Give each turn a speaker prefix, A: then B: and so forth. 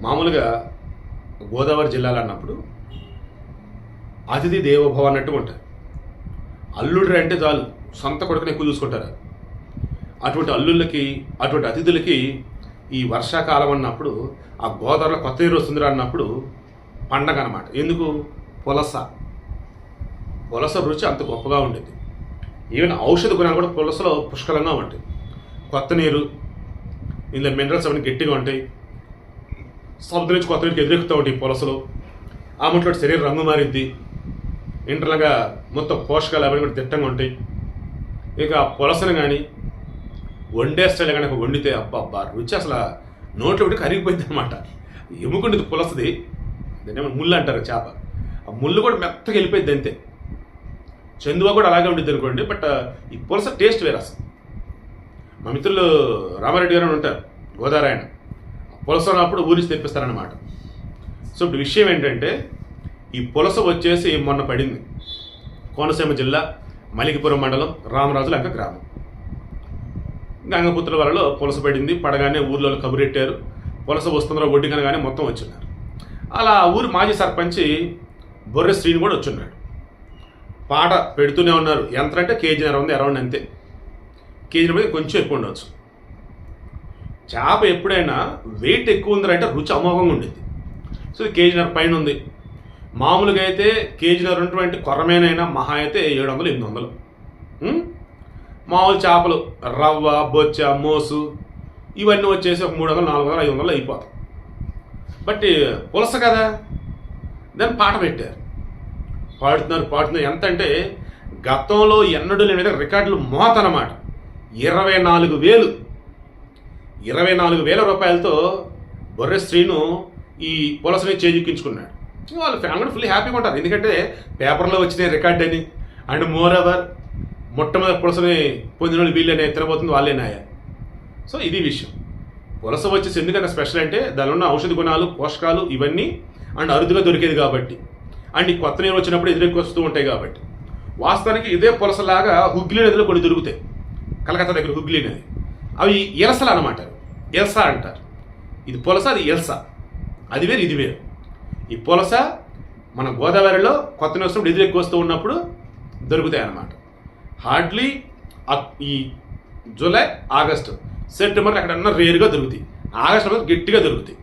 A: మామూలుగా గోదావరి జిల్లాలో అన్నప్పుడు అతిథి దేవోభవ అన్నట్టు ఉంటుంది అల్లుడు అంటే చాలు సొంత కొడుకుని ఎక్కువ చూసుకుంటారు. అటువంటి అల్లుళ్ళకి అటువంటి అతిథులకి ఈ వర్షాకాలం అన్నప్పుడు ఆ గోదావరిలో కొత్త నీరు వస్తుంది అన్నప్పుడు పండగ అనమాట ఎందుకు? పులస. పులస రుచి అంత గొప్పగా ఉండేది. ఈవెన్ ఔషధ గుణాలు కూడా పులసలో పుష్కలంగా ఉంటాయి. కొత్త నీరు ఇందులో మినరల్స్ అవన్నీ గట్టిగా ఉంటాయి. సముద్రం నుంచి కొత్త నీటికి ఎదురెక్కుతూ ఉంటాయి ఈ ఆ ముట్లో శరీరం రంగు మారిద్ది. ఇంటర్నల్గా మొత్తం పోషకాలు అవన్నీ కూడా దిట్టంగా ఉంటాయి. ఇక ఆ పొలసను కానీ వండే స్టైల్ కానీ వండితే అబ్బా రుచి అసలు నోట్లో పెట్టి కరిగిపోయింది అనమాట ఎముకుండేది పులసది. దాన్ని ముళ్ళు అంటారు చేప. ఆ ముళ్ళు కూడా మెత్తగా వెళ్ళిపోయింది అంతే. చందువ కూడా అలాగే ఉండేది అనుకోండి బట్ ఈ పులస టేస్ట్ వేరే అసలు. మా మిత్రులు రామారెడ్డి గారు ఉంటారు గోదారాయణ. పులస అప్పుడు ఊరి తెప్పిస్తారనమాట సో ఇప్పుడు విషయం ఏంటంటే ఈ పులస వచ్చేసి మొన్న పడింది. కోనసీమ జిల్లా మలికిపురం మండలం రామరాజు అంక గ్రామం. గంగపుత్రుల వలలో పులస పడింది పడగానే ఊర్లో కబురెట్టారు. పులస వస్తుందో ఒడ్డు కనగానే మొత్తం వచ్చిన్నారు అలా ఊరి ఊరు మాజీ సర్పంచి బొర్రె శ్రీని కూడా వచ్చున్నాడు. పాట పెడుతూనే ఉన్నారు. ఎంత అంటే కేజీన్నర ఉంది అరౌండ్ అంతే. కేజీ కొంచెం ఎక్కువ ఉండవచ్చు చేప ఎప్పుడైనా వెయిట్ ఎక్కువ ఉందంటే రుచి అమోఘంగా ఉండేది సో కేజీనర్ పైన ఉంది. మామూలుగా అయితే కేజీనర్ ఉన్నటువంటి కొరమేనైనా మహా అయితే ఏడు వందలు ఎనిమిది వందలు మామూలు చేపలు రవ్వ బొచ్చ మోసు ఇవన్నీ వచ్చేసి ఒక మూడు వందలు నాలుగు వందలు ఐదు వందలు అయిపోతాయి. బట్ పులస కదా? దాన్ని పాట పెట్టారు. పాడుతున్నారు పాడుతున్నారు. ఎంత అంటే గతంలో ఎన్నడూ లేని రికార్డులు మోత అన్నమాట ఇరవై నాలుగు వేలు ఇరవై నాలుగు వేల రూపాయలతో బొర్రె శ్రీను ఈ పులసని చేజిక్కించుకున్నాడు వాళ్ళ ఫ్యామిలీ ఫుల్ హ్యాపీగా ఉంటారు. ఎందుకంటే పేపర్లో వచ్చిన రికార్డ్ అని. అండ్ మోర్ ఎవర్ మొట్టమొదటి పులసని పొందిన వాళ్ళు వీళ్ళనే తినబోతుంది వాళ్ళేనాయ సో ఇది విషయం. పులస వచ్చేసి ఎందుకంటే స్పెషల్ అంటే దానిలో ఉన్న ఔషధ గుణాలు పోషకాలు ఇవన్నీ అండ్ అరుదుగా దొరికేది కాబట్టి. అండ్ ఈ కొత్త నీరు వచ్చినప్పుడు ఎదురెక్కి వస్తూ ఉంటాయి కాబట్టి. వాస్తవానికి ఇదే పులసలాగా హుగ్లీ నదిలో కొన్ని దొరుకుతాయి. కలకత్తా దగ్గర హుగ్లీ నది అవి ఎలసలు అనమాట ఎలస అంటారు. ఇది పులస అది ఎలస. అది వేరు ఇది వేరు. ఈ పులస మన గోదావరిలో కొత్త నీరు వస్తున్నప్పుడు ఎదురెక్కి వస్తూ ఉన్నప్పుడు దొరుకుతాయి అన్నమాట హార్డ్లీ ఈ జూలై ఆగస్టు సెప్టెంబర్ అక్కడ రేరుగా దొరుకుతాయి. ఆగస్టు గట్టిగా దొరుకుతాయి.